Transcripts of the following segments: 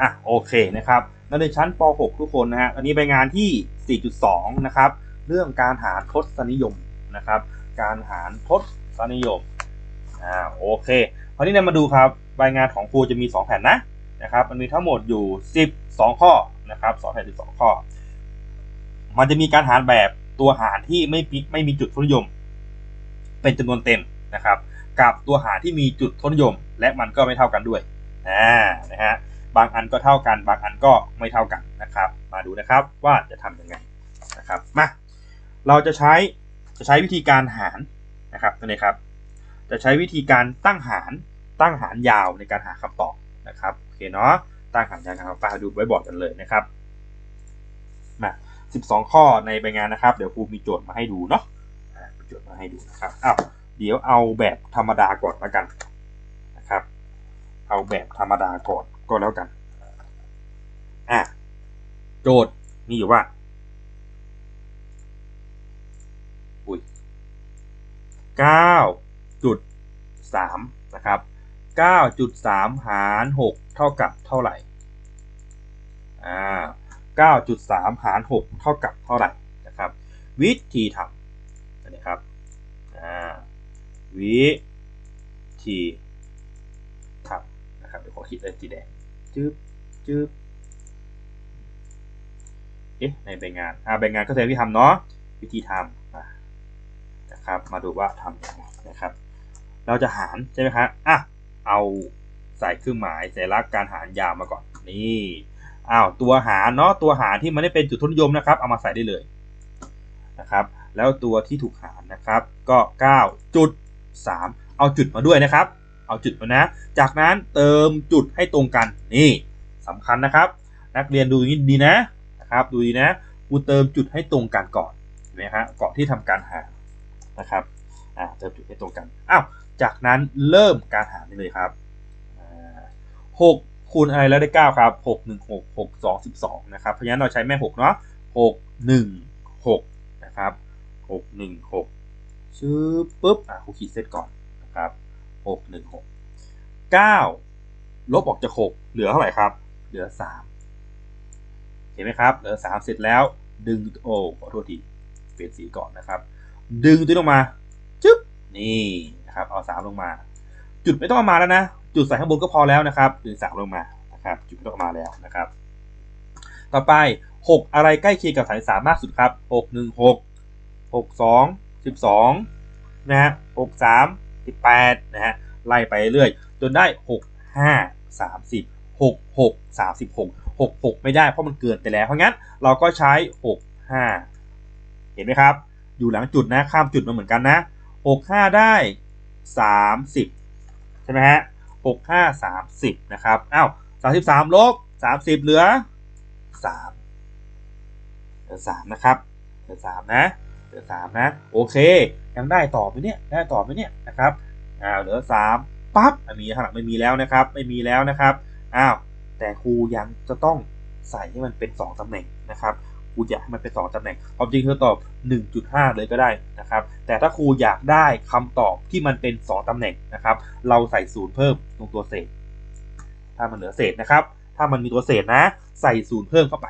อะโอเคนะครับนักเรียนชั้นป .6 ทุกคนนะฮะอันนี้ไปงานที่ 4.2 นะครับ เรื่องการหารทศนิยมนะครับ การหารทศนิยมอ่าโอเคคราวนี้เนี่ยมาดูครับใบงานของครูจะมี 2 แผ่นนะนะครับ มันมีทั้งหมดอยู่ 12 ข้อนะครับ2แผ่น12 ข้อ มันจะมีการหารแบบตัวหารที่ไม่มีไม่มีจุดทศนิยม เป็นจำนวนเต็มนะครับ กับตัวหารที่มีจุดทศนิยม และมันก็ไม่เท่ากันด้วยอ่านะฮะ บางอันก็เท่ากัน บางอันก็ไม่เท่ากันนะครับ มาดูนะครับว่าจะทำยังไงนะครับมาเราจะใช้จะใช้วิธีการหารนะครับนี่ครับ จะใช้วิธีการตั้งหารตั้งหารยาวในการหาคำตอบนะครับโอเคเนาะตั้งหารยาวครับไปดูไว้บอร์ดกันเลยนะครับมา12 ข้อในใบงานนะครับ เดี๋ยวครูมีโจทย์มาให้ดูเนาะอ่ามีโจทย์มาให้ดูนะครับอ้าวเดี๋ยวเอาแบบธรรมดาก่อนล้วกันนะครับ เอาแบบธรรมดาก่อน ก็แล้วกัน อะ โจทย์มีอยู่ว่า อุ้ยเก้าจุดสามนะครับเก้าจุดสามหารหกเท่ากับเท่าไหร่ อ่าเก้าจุดสามหารหกเท่ากับเท่าไหร่นะครับ วิธีทำนะครับ อ่า วิธีทำนะครับ เดี๋ยวขอคิดเลยสีแดง จึ๊บจึ๊บเอ๊ะในใบงานอ่าใบงานก็แสดงวิธีทำเนาะวิธีทำนะครับ มาดูว่าทำยังไงนะครับ เราจะหารใช่ไหมครับอะเอาใส่เครื่องหมายสัญลักษณ์การหารยาวมาก่อนนี่อ้าวตัวหารเนาะตัวหารที่มันไม่เป็นจุดทุนนิยมนะครับ เอามาใส่ได้เลยนะครับแล้วตัวที่ถูกหารนะครับก็9จุด3เอาจุดมาด้วยนะครับ เอาจุดมานะ จากนั้นเติมจุดให้ตรงกันนี่สำคัญนะครับ นักเรียนดูอย่างนี้ดีนะนะครับดูดีนะกูเติมจุดให้ตรงกันก่อนเห็นไหมฮะก่อนที่ทำการหานะครับอ่าเติมจุดให้ตรงกันอ้าวจากนั้นเริ่มการหารได้เลยครับหกคูณอะไรแล้วได้เก้าครับหกหนึ่งหกหกสองสิบสองนะครับ เพราะฉะนั้นเราใช้แม่หกเนาะหกหนึ่งหกนะครับหกหนึ่งหกชื่อปุ๊บ อะครูขีดเซตก่อนนะครับ หกหนึ่งหกเก้าลบออกจากหกเหลือเท่าไหร่ครับ เหลือสามเห็นไหมครับ เหลือสามเสร็จแล้ว ดึงโอ้ขอโทษทีเปลี่ยนสีก่อนนะครับ ดึงตัวลงมาจึ๊บนี่นะครับเอาสามลงมา จุดไม่ต้องมาแล้วนะ จุดใส่ข้างบนก็พอแล้วนะครับดึงสามลงมานะครับจุดไม่ต้องมาแล้วนะครับ ต่อไป 6 อะไรใกล้เคียงกับสายสามมากสุดครับ 6 1 6 6 2 12นะฮะ6 3 18นะฮะไล่ไปเรื่อยจนได้ 6 5 30 6 6 36 6 6 ไม่ได้เพราะมันเกินไปแล้ว เพราะงั้นเราก็ใช้ 6 5 เห็นไหมครับ อยู่หลังจุดนะข้ามจุดมาเหมือนกันนะ 6 5 ได้ 30 ใช่ไหมฮะ6 5 30 นะครับอ้าว33 ลบ 30 เหลือ 3 เหลือ 3 นะครับ เหลือ 3 นะ หลือ3นะ โอเค ยังได้ต่อไหมเนี่ยได้ต่อไหมเนี่ยนะครับอ้าวเหลือ3ปั๊บอันนี้ข้างหลังไม่มีแล้วนะครับ ไม่มีแล้วนะครับอ้าวแต่ครูยังจะต้องใส่ให้มันเป็น 2ตำแหน่งนะครับครูอยากให้มันเป็น 2ตำแหน่งความจริงเธอตอบ 1.5 เลยก็ได้นะครับ แต่ถ้าครูอยากได้คำตอบที่มันเป็น 2ตำแหน่งนะครับ เราใส่ศูนย์เพิ่มตรงตัวเศษ ถ้ามันเหลือเศษนะครับ ถ้ามันมีตัวเศษนะ ใส่ศูนย์เพิ่มเข้าไป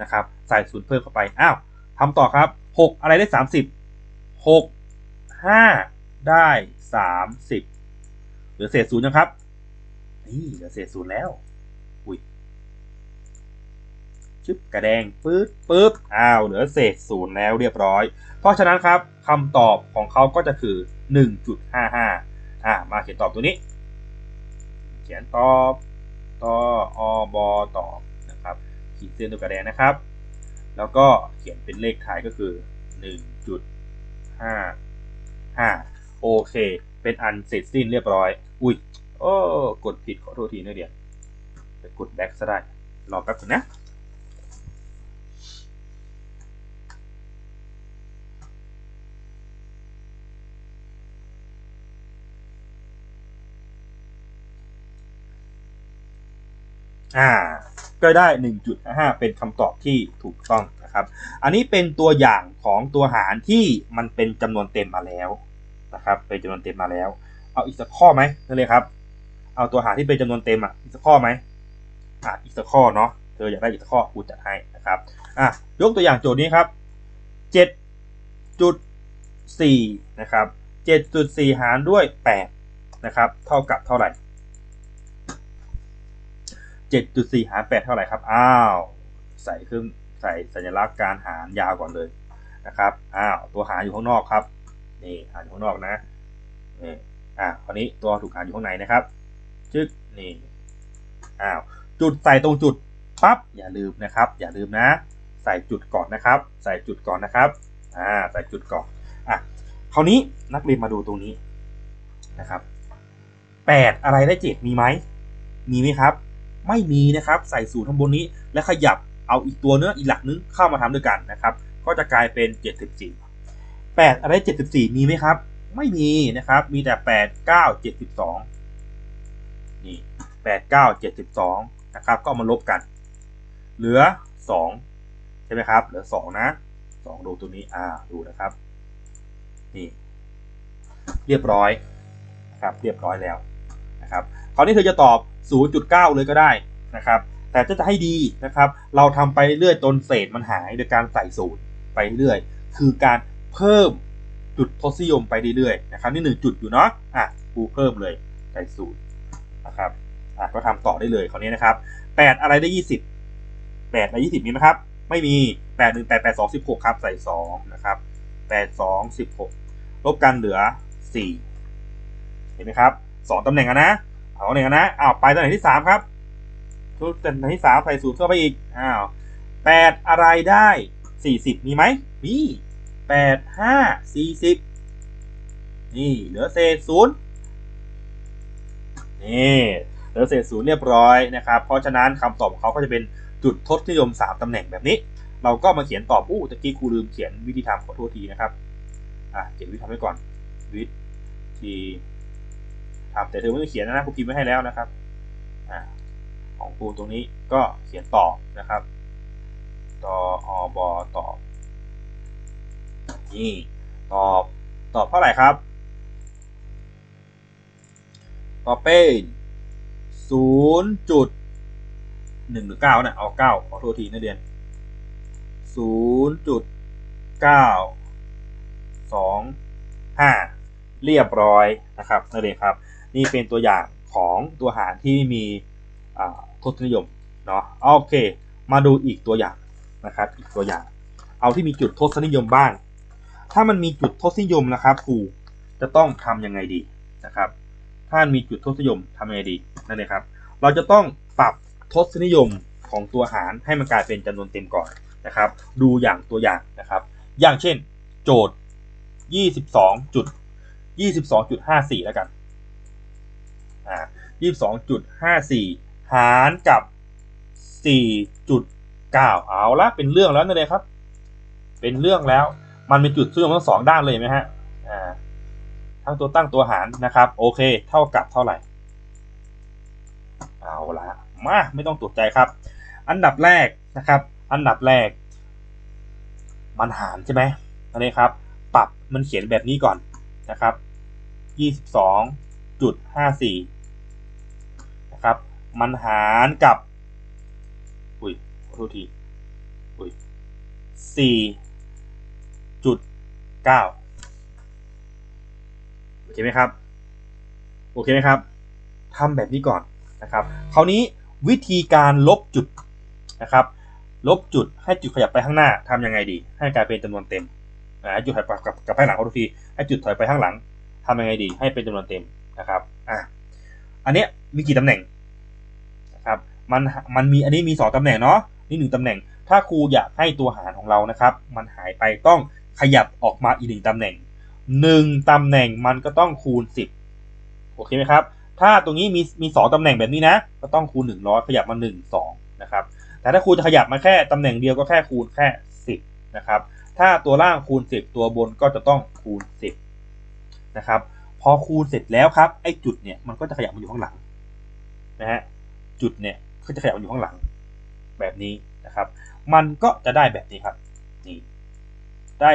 นะครับ ใส่ศูนย์เพิ่มเข้าไป อ้าวทำต่อครับ 6อะไรได้30 6 5ได้30เหลือเศษศูนย์นะครับ นี่เหลือเศษศูนย์แล้ว อุ้ยชึบกระแดงปื๊ดปึ๊บอ้าวเหลือเศษศูนย์แล้วเรียบร้อย เพราะฉะนั้นครับคำตอบของเขาก็จะคือ 1.55 อ่ามาเขียนตอบตัวนี้ เขียนตอบตออบอตอบนะครับขีดเส้นตัวกระแดงนะครับ แล้วก็เขียนเป็นเลขท้ายก็คือ 1.55 โอเค เป็นอันเสร็จสิ้นเรียบร้อย อุ้ย โอ้ กดผิดขอโทษทีนะเดี๋ยวไปกดแบ็กซะได้ รอแป๊บนึงนะอ่า ก็ได้ 1.5 เป็นคำตอบที่ถูกต้องนะครับ อันนี้เป็นตัวอย่างของตัวหารที่มันเป็นจำนวนเต็มมาแล้วนะครับ เป็นจำนวนเต็มมาแล้ว เอาอีกสักข้อไหมนั่นเลยครับ เอาตัวหารที่เป็นจำนวนเต็มอะอีกสักข้อไหมอะอีกสักข้อเนาะเธออยากได้อีกสักข้อครูจัดให้นะครับอะยกตัวอย่างโจทย์นี้ครับเจ็ดจุดสี่นะครับเจ็ดจุดสี่หารด้วยแปดนะครับ เท่ากับเท่าไหร่ เจ็ดจุดสี่หารแปดเท่าไหร่ครับ อ้าว ใส่เครื่องใส่สัญลักษณ์การหารยาวก่อนเลยนะครับ อ้าว ตัวหารอยู่ข้างนอกครับ นี่หารอยู่ข้างนอกนะนี่อะคราวนี้ตัวถูกหารอยู่ข้างในนะครับ จึ๊ก นี่ อ้าว จุดใส่ตรงจุด ปั๊บ อย่าลืมนะครับ อย่าลืมนะ ใส่จุดก่อนนะครับ ใส่จุดก่อนนะครับ อ่า ใส่จุดก่อน อะ คราวนี้นักเรียนมาดูตรงนี้นะครับแปดอะไรได้เจ็ดมีไหม มีไหมครับ ไม่มีนะครับ ใส่สูตรข้างบนนี้ แล้วขยับเอาอีกตัวเนื้ออีกหลักนึงเข้ามาทำด้วยกันนะครับ ก็จะกลายเป็น 74 8 อะไร 74 มีไหมครับ ไม่มีนะครับ มีแต่ 8 9 72 นี่ 8 9 72 นะครับ ก็เอามาลบกัน เหลือ 2 ใช่ไหมครับ เหลือ 2 นะ 2 ดูตัวนี้ อ่า ดูนะครับ นี่ เรียบร้อยนะครับ เรียบร้อยแล้วนะครับ คราวนี้เธอจะตอบ 0.9 เลยก็ได้นะครับ แต่ถ้าจะให้ดีนะครับ เราทำไปเรื่อยจนเศษมันหายโดยการใส่ศูนย์ไปเรื่อย คือการเพิ่มจุดทศนิยมไปเรื่อยๆนะครับนี่หนึ่งจุดอยู่เนาะอะกูเพิ่มเลยใส่ศูนย์นะครับอะก็ทำต่อได้เลยคราวนี้นะครับแปดอะไรได้ยี่สิบแปดอะไรยี่สิบมีไหมครับ ไม่มีแปดหนึ่งแปดแปดสองสิบหกครับใส่สองนะครับแปดสองสิบหกลบกันเหลือสี่เห็นไหมครับสองตำแหน่งนะ เอาหน่งนะอ้าวไปตำแหน่งที่สามครับชุดตำแหน่งที่สามใส่ศูนย์เข้าไปอีกอ้าวแปดอะไรได้สี่สิบมีไหมมีแปดห้าสี่สิบนี่ เหลือเศษศูนย์นี่เหลือเศษศูนย์เรียบร้อยนะครับ เพราะฉะนั้นคำตอบของเขาก็จะเป็นจุดทศนิยมสามตำแหน่งแบบนี้ เราก็มาเขียนตอบอู้ตะกี้ครูลืมเขียนวิธีทำขอโทษทีนะครับอะเขียนวิธีทำไว้ก่อนวิธี ทำแต่เธอไม่ต้องเขียนนะครูพิมพ์ไว้ให้แล้วนะครับอของครูตรงนี้ก็เขียนต่อนะครับตออบอตอบนี่ตอบตอบเท่าไหร่ครับตอบเป็นศูนย์จุดหนึ่งหรือเก้าเนี่ยเอาเก้าขอโทษทีนักเรียนศูนย์จุดเก้าสองห้าเรียบร้อยนะครับนักเรียนครับ นี่เป็นตัวอย่างของตัวหารที่มีทศนิยมเนาะโอเค มาดูอีกตัวอย่างนะครับ อีกตัวอย่าง เอาที่มีจุดทศนิยมบ้าง ถ้ามันมีจุดทศนิยมนะครับครูจะต้องทำยังไงดีนะครับ ถ้ามีจุดทศนิยมทำยังไงดีนั่นเองครับ เราจะต้องปรับทศนิยมของตัวหารให้มันกลายเป็นจำนวนเต็มก่อนนะครับ ดูอย่างตัวอย่างนะครับ อย่างเช่น โจทย์ 22จุด22.54 แล้วกัน อ่า22.54หารกับ4.9เอาละเป็นเรื่องแล้วนั่นเองครับ เป็นเรื่องแล้ว มันเป็นจุดซึ่งทั้งสองด้านเลยไหมฮะอ่าทั้งตัวตั้งตัวหารนะครับ โอเค เท่ากับเท่าไหร่ เอาละมาไม่ต้องตกใจครับ อันดับแรกนะครับ อันดับแรก มันหารใช่ไหมนั่นเองครับ ปรับมันเขียนแบบนี้ก่อนนะครับ ครับ มันหารกับ อุ้ยขอโทษที อุ้ยสี่จุดเก้าโอเคไหมครับ โอเคไหมครับทำแบบนี้ก่อนนะครับคราวนี้วิธีการลบจุดนะครับลบจุดให้จุดขยับไปข้างหน้าทำยังไงดี ให้กลายเป็นจำนวนเต็มนะจุดถอยไปกับกับให้หลังเขาทุกทีให้จุดถอยไปข้างหลังทำยังไงดี ให้เป็นจำนวนเต็มนะครับอะอันเนี้ยมีกี่ตำแหน่ง มันมันมีอันนี้มี2ตำแหน่งเนาะนี่หนึ่งตำแหน่ง ถ้าครูอยากให้ตัวหารของเรานะครับ มันหายไปต้องขยับออกมาอีกหนึ่งตำแหน่งหนึ่งตำแหน่งมันก็ต้องคูณ10โอเคไหมครับ ถ้าตรงนี้มีมีสองตำแหน่งแบบนี้นะ ก็ต้องคูณ100ขยับมา1 2นะครับ แต่ถ้าครูจะขยับมาแค่ตำแหน่งเดียวก็แค่คูณแค่10นะครับ ถ้าตัวล่างคูณ10ตัวบนก็จะต้องคูณ10นะครับ พอคูณเสร็จแล้วครับไอ้จุดเนี่ยมันก็จะขยับมาอยู่ข้างหลังนะฮะจุดเนี่ย ก็จะขยับอยู่ข้างหลังแบบนี้นะครับ มันก็จะได้แบบนี้ครับนี่ได้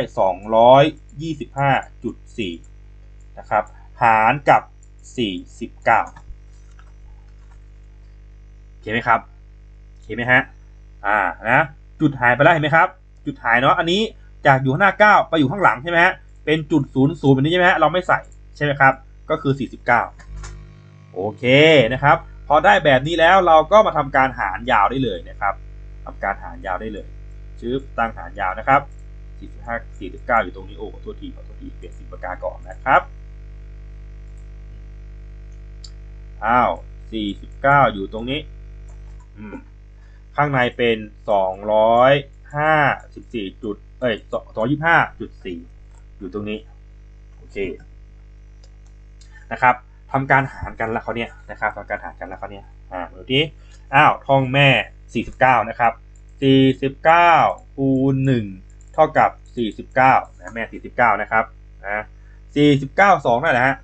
225.4 นะครับ หารกับ 49เห็นไหมครับไหมฮะอ่านะจุดหายไปแล้วเห็นไหมครับ จุดหายเนาะอันนี้จากอยู่ข้างหน้า 9 ไปอยู่ข้างหลังใช่ไหมฮะเป็นจุด0 0แบบนี้ใช่ไหมฮะเราไม่ใส่ใช่ไหมครับ ก็คือ 49 โอเคนะครับ พอได้แบบนี้แล้วเราก็มาทำการหารยาวได้เลยนะครับทำการหารยาวได้เลยชื่อตั้งหารยาวนะครับ45 49 อยู่ตรงนี้โอ้ขอโทษทีขอโทษทีเปลี่ยนสิบปากกาก่อนนะครับอ้าว49 อยู่ตรงนี้อืมข้างในเป็น 254จุดเอ้ย225.4 อยู่ตรงนี้ โอเคนะครับ ทำการหารกันแล้วเขาเนี่ยนะครับทำการหารกันแล้วเขาเนี่ยอ่าดูที่อ้าวท่องแม่ 49 นะครับ 49คูณ1เท่ากับ 49นะแม่ 49 นะครับนะ49 2นั่นแหละฮะ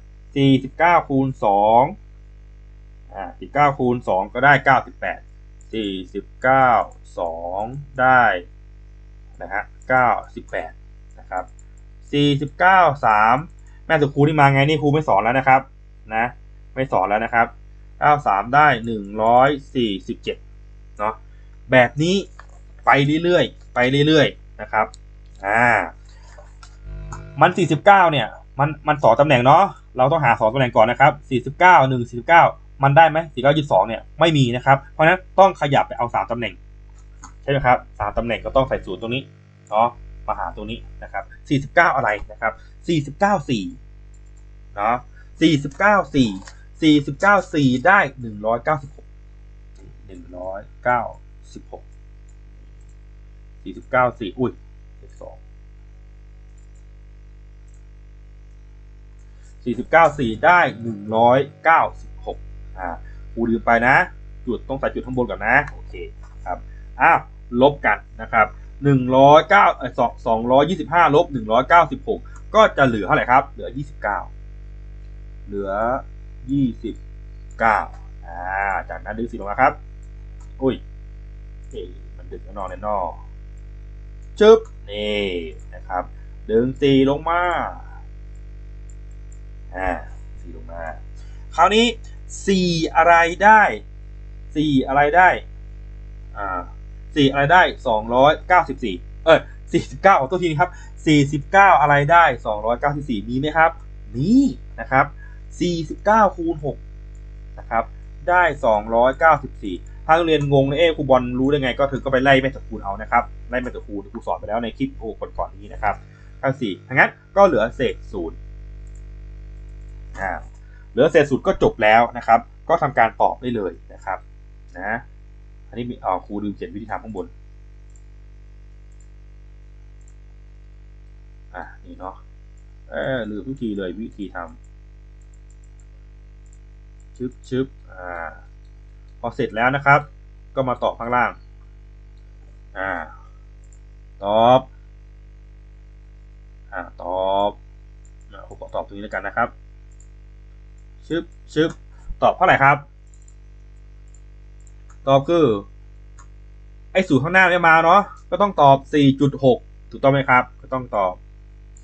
49คูณ2อ่า19คูณ2ก็ได้ 98 49 2 ได้นะฮะ98 นะครับ 49 3 แม่สุครูที่มาไงนี่ครูไม่สอนแล้วนะครับ นะ ไม่สอนแล้วนะครับ 93 ได้ 147 เนาะแบบนี้ไปเรื่อยๆ ไปเรื่อยๆ นะครับ อ่า มัน 49 เนี่ย มัน มันสองตำแหน่งเนาะ เราต้องหาสองตำแหน่งก่อนนะครับ 49 1 49 มันได้ไหม49 22 เนี่ย ไม่มีนะครับ เพราะฉะนั้นต้องขยับไปเอา 3ตำแหน่ง ใช่ไหมครับ3ตำแหน่งก็ต้องใส่ศูนย์ตรงนี้ เนาะ มาหาตรงนี้นะครับ 49 อะไรนะครับ 49 4 เนาะ 49 4 49 4 ได้ 196 196 49 4 อุ้ย12 49 4 ได้ 196อ่ากูลืมไปนะ จุดต้องใส่จุดข้างบนก่อนนะ โอเคครับอ้าวลบกันนะครับ109เอ่อ225ลบ196ก็จะเหลือเท่าไหร่ครับ เหลือ29เหลือ 29อ่าจากนั้นดึงสีลงมาครับ อุ้ยเอ๊มันดึงแน่นอนแน่นอนจึ๊บนี่นะครับ ดึงสีลงมาอ่าสีลงมา คราวนี้สี่อะไรได้สี่อะไรได้อ่าสี่อะไรได้สองร้อยเก้าสิบสี่เออสี่สิบเก้าตัวทีนี้ครับสี่สิบเก้าอะไรได้สองร้อยเก้าสิบสี่มีไหมครับมีนะครับ สี่สิบเก้าคูณหกนะครับ ได้สองร้อยเก้าสิบสี่ถ้างเรียนงงเลยเอ๊ครูบอลรู้ได้ไง ก็ถึงก็ไปไล่แม่ตระคูณเอานะครับ ไล่แม่ตระคูณครูสอนไปแล้วในคลิปโอ้ก่อนๆนี้นะครับก้าสี่ทั้งนั้นก็เหลือเศษศูนย์อ่าเหลือเศษสูตรก็จบแล้วนะครับ ก็ทำการตอบได้เลยนะครับ นะ อันนี้มีอ๋อครูดูเขียนวิธีทำข้างบน อะนี่เนาะ เออลืมทุกทีเลยวิธีทำ ชึบชึบอ่าพอเสร็จแล้วนะครับ ก็มาตอบข้างล่างอ่าตอบอ่าตอบผมขอตอบตรงนี้แล้วกันนะครับชึบชึบตอบเท่าไหร่ครับ ตอบคือ ไอ้สูตรข้างหน้าไม่มาเนาะก็ต้องตอบ 4.6 ถูกต้องไหมครับ ก็ต้องตอบ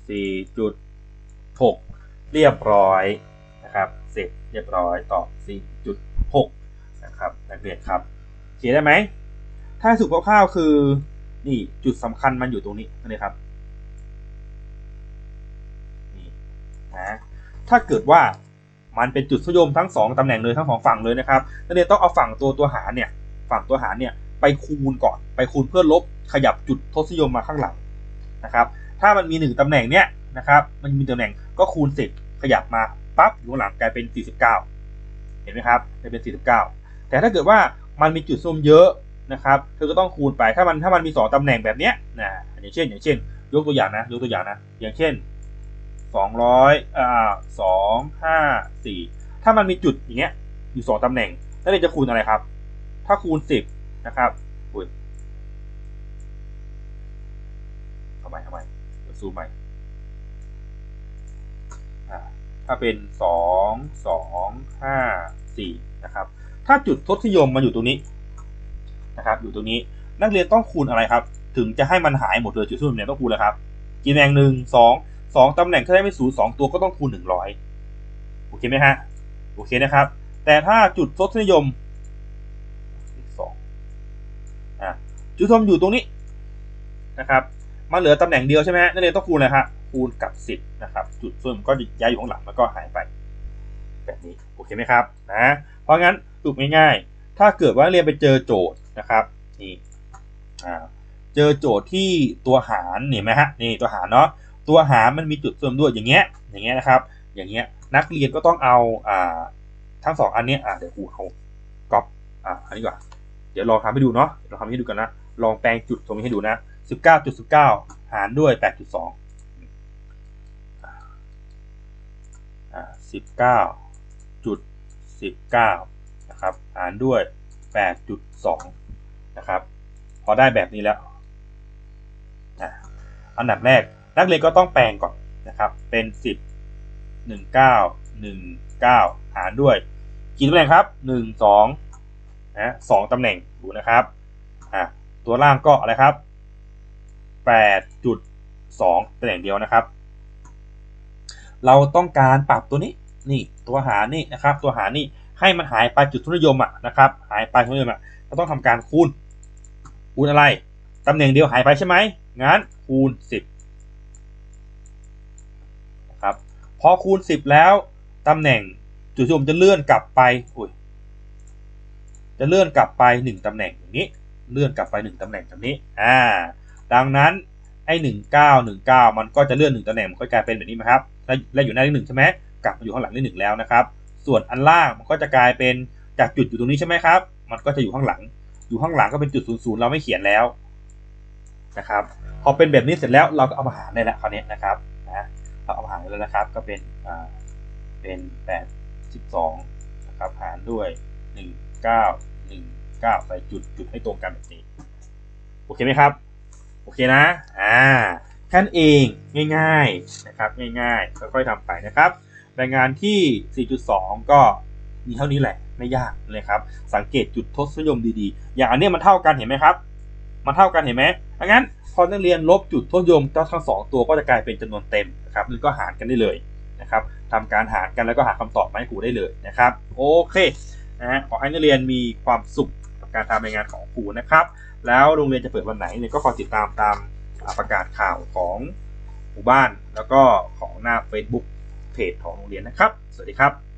4.6 เรียบร้อยนะครับ เรียบร้อยตอบ 4.6 นะครับนักเรียนครับเขียนได้ไหม ถ้าสูตรคร่าวๆคือ นี่จุดสำคัญมันอยู่ตรงนี้นี่ครับนี่นะถ้าเกิดว่ามันเป็นจุดทศนิยมทั้งสองตำแหน่งเลยทั้งสองฝั่งเลยนะครับนักเรียนต้องเอาฝั่งตัวตัวหารเนี่ยฝั่งตัวหารเนี่ยไปคูณก่อน ไปคูณเพื่อลบขยับจุดทศนิยมมาข้างหลังนะครับ ถ้ามันมีหนึ่งตำแหน่งเนี่ยนะครับ มันมีตำแหน่งก็คูณเสร็จขยับมา ปั๊บอยู่ข้างหลังกลายเป็น 49 เห็นไหมครับกลายเป็น 49 แต่ถ้าเกิดว่ามันมีจุดทศนิยมเยอะนะครับเธอก็ต้องคูณไปถ้ามันถ้ามันมี 2ตำแหน่งแบบเนี้ยนะอย่างเช่น อย่างเช่น ยกตัวอย่างนะยกตัวอย่างนะ อย่างเช่นสองร้อยอ่าสองห้าสี่ถ้ามันมีจุดอย่างเงี้ยอยู่สองตำแหน่งแล้วเราจะคูณอะไรครับ ถ้าคูณสิบนะครับอุ้ยทำไมทำไมเดี๋ยวซูมใหม่ ถ้าเป็นสองสองห้าสี่นะครับ ถ้าจุดทศนิยมมันอยู่ตรงนี้นะครับ อยู่ตรงนี้ นักเรียนต้องคูณอะไรครับ ถึงจะให้มันหายหมดเลยจุดทศนิยมเนี่ยต้องคูณอะไรครับกี่ตำแหน่งหนึ่งสองสองตำแหน่งถ้าได้ไม่ศูนย์สองตัวก็ต้องคูณหนึ่งร้อยโอเคไหมฮะ โอเคนะครับ แต่ถ้าจุดทศนิยมสองอะจุดส้มอยู่ตรงนี้นะครับมาเหลือตำแหน่งเดียวใช่ไหมนักเรียนต้องคูณอะไรครับ คูณกับ 10นะครับจุดส้มก็ย้ายอยู่ข้างหลังแล้วก็หายไป แบบนี้โอเคไหมครับนะเพราะงั้นสรุปง่ายๆ ถ้าเกิดว่าเรียนไปเจอโจทย์นะครับนี่อ่าเจอโจทย์ที่ตัวหารเห็นไหมฮะนี่ตัวหารเนาะตัวหารมันมีจุดเสริมด้วยอย่างเงี้ยอย่างเงี้ยนะครับ อย่างเงี้ยนักเรียนก็ต้องเอาอ่าทั้งสองอันเนี้ยอ่าเดี๋ยวครูเขาก๊อปอ่าอันนี้ก่อนเดี๋ยวลองทำให้ดูเนาะเดี๋ยวเราทำให้ดูกันนะลองแปลงจุดตรงนี้ให้ดูนะ19.19 หารด้วย 8.2 อ่า19จุด19นะครับหารด้วย8.2นะครับพอได้แบบนี้แล้วอันดับแรกนักเรียนก็ต้องแปลงก่อนนะครับเป็น10 19 19หารด้วยกี่ตำแหน่งครับ1 2นะ2ตำแหน่งดูนะครับอะตัวล่างก็อะไรครับ8.2ตำแหน่งเดียวนะครับ เราต้องการปรับตัวนี้ นี่ตัวหารนี่นะครับ ตัวหารนี่ให้มันหายไปจุดทุนนิยมอะนะครับ หายไปทุนนิยมอะก็ต้องทำการคูณคูณอะไรตำแหน่งเดียวหายไปใช่ไหมงั้นคูณ 10นะครับพอคูณ 10 แล้วตำแหน่งจุดทุนนิยมจะเลื่อนกลับไปอุ้ยจะเลื่อนกลับไป 1ตำแหน่งอย่างนี้ เลื่อนกลับไป 1ตำแหน่งแบบนี้อ่าดังนั้นไอ้19 19มันก็จะเลื่อน1ตำแหน่งมันก็กลายเป็นแบบนี้ไหมครับแล้วแล้วอยู่หน้าเลขหนึ่งใช่ไหม กลับมาอยู่ข้างหลังเลขหนึ่งแล้วนะครับ ส่วนอันล่างมันก็จะกลายเป็นจากจุดอยู่ตรงนี้ใช่ไหมครับ มันก็จะอยู่ข้างหลัง อยู่ข้างหลังก็เป็นจุดศูนย์ศูนย์เราไม่เขียนแล้วนะครับ พอเป็นแบบนี้เสร็จแล้วเราก็เอามาหารได้แล้วคราวนี้นะครับนะเราเอามาหารได้แล้วนะครับ ก็เป็นอ่าเป็นแปดสิบสองนะครับหารด้วยหนึ่งเก้าหนึ่งเก้าใส่จุดจุดให้ตรงกันแบบนี้โอเคไหมครับโอเคนะอ่าแค่นั้นเองง่ายๆนะครับ ง่ายๆค่อยๆทำไปนะครับ รายงานที่ 4.2 ก็มีเท่านี้แหละไม่ยากเลยครับ สังเกตจุดทศนิยมดีๆ อย่างอันเนี้ยมันเท่ากันเห็นไหมครับ มันเท่ากันเห็นไหมดังนั้นพอนักเรียนลบจุดทศนิยมทั้งสองตัวก็จะกลายเป็นจำนวนเต็มนะครับแล้วก็หารกันได้เลยนะครับทำการหารกันแล้วก็หาคำตอบมาให้ครูได้เลยนะครับ โอเคนะฮะขอให้นักเรียนมีความสุขกับการทำรายงานของครูนะครับ แล้วโรงเรียนจะเปิดวันไหนเนี่ยก็คอยติดตามตามประกาศข่าวของหมู่บ้านแล้วก็ของหน้า Facebook เพจของโรงเรียนนะครับ สวัสดีครับ